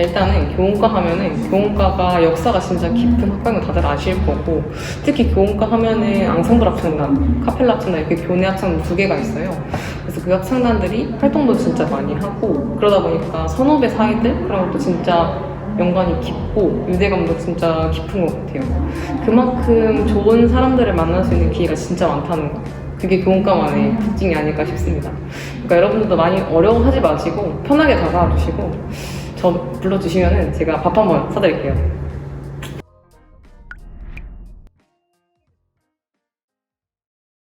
일단은 교원과 하면은 교원과가 역사가 진짜 깊은 학과인 거 다들 아실 거고 특히 교원과 하면은 앙상블 합창단, 카펠라 합창단 이렇게 교내 합창단 두 개가 있어요. 그래서 그 합창단들이 활동도 진짜 많이 하고 그러다 보니까 선후배 사이들 그런 것도 진짜 연관이 깊고 유대감도 진짜 깊은 것 같아요. 그만큼 좋은 사람들을 만날 수 있는 기회가 진짜 많다는 거. 그게 교원과만의 특징이 아닐까 싶습니다. 그러니까 여러분들도 많이 어려워하지 마시고 편하게 다가와 주시고 저 불러주시면은 제가 밥 한번 사드릴게요.